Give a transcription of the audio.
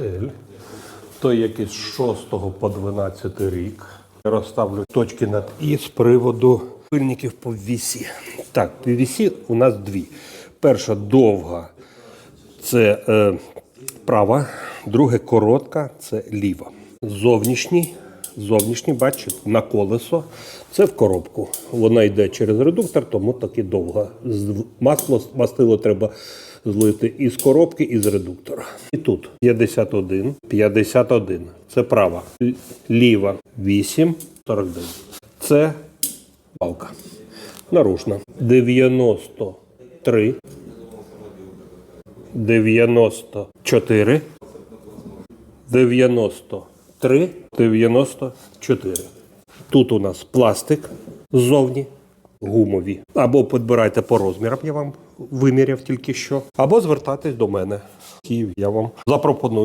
XL. Той, який з 6 по 12 рік. Я розставлю точки над І з приводу пильників по вісі. Так, PVC у нас дві. Перша довга це е, права, друге коротка це ліва. Зовнішній, зовнішній, бачите, на колесо. Це в коробку. Вона йде через редуктор, тому таки довга. Масло, мастило треба злити із коробки, і з редуктора. І тут 51, 51. Це права. Ліва 8, 49. Це палка. Наружна. 93. 94, 93, 94. Тут у нас пластик ззовні, гумові. Або підбирайте по розмірам, я вам виміряв тільки що, або звертайтесь до мене. Київ я вам запропоную